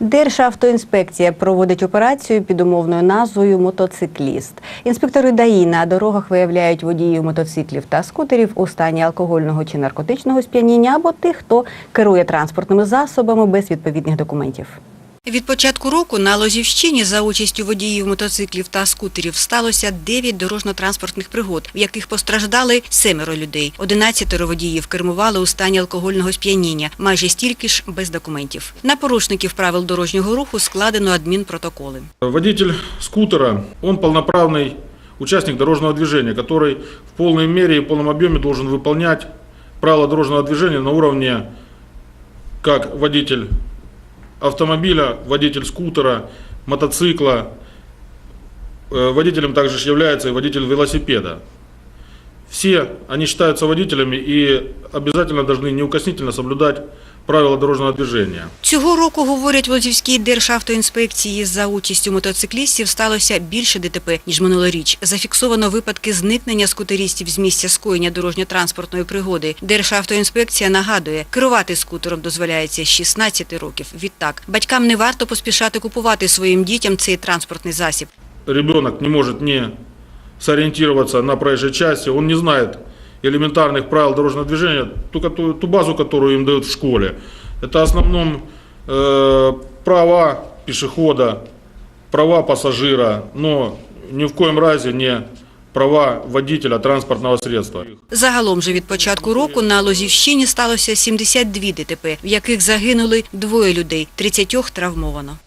Державтоінспекція проводить операцію під умовною назвою Мотоцикліст. Інспектори ДАІ на дорогах виявляють водіїв мотоциклів та скутерів у стані алкогольного чи наркотичного сп'яніння або тих, хто керує транспортними засобами без відповідних документів. Від початку року на Лозівщині за участю водіїв мотоциклів та скутерів сталося 9 дорожньо-транспортних пригод, в яких постраждали семеро людей. 11 водіїв кермували у стані алкогольного сп'яніння, майже стільки ж без документів. На порушників правил дорожнього руху складено адмінпротоколи. Водитель скутера, он полноправный участник дорожного движения, который в полной мере и в полном объеме должен выполнять правила дорожного движения на уровне как водитель автомобиля, водитель скутера, мотоцикла. Э, Водителем также является и водитель велосипеда. Все они считаются водителями и обязательно должны неукоснительно соблюдать правила дорожного движения. Цього року, говорять в Лозівській державтоінспекції, за участю мотоциклістів сталося більше ДТП, ніж минулоріч. Зафіксовано випадки зникнення скутерістів з місця скоєння дорожньо-транспортної пригоди. Державтоінспекція нагадує, керувати скутером дозволяється з 16 років. Відтак, батькам не варто поспішати купувати своїм дітям цей транспортний засіб. ребенок не может не сориентироваться на проезжей части, он не знает элементарных правил дорожного движения, ту, кото- ту базу, которую им дают в школе. Это в основном э, права пешехода, права пассажира, но ни в коем разе не права водителя транспортного средства. Загалом же від початку року на Лозівщині сталося 72 ДТП, в яких загинули двоє людей, 30 травмовано.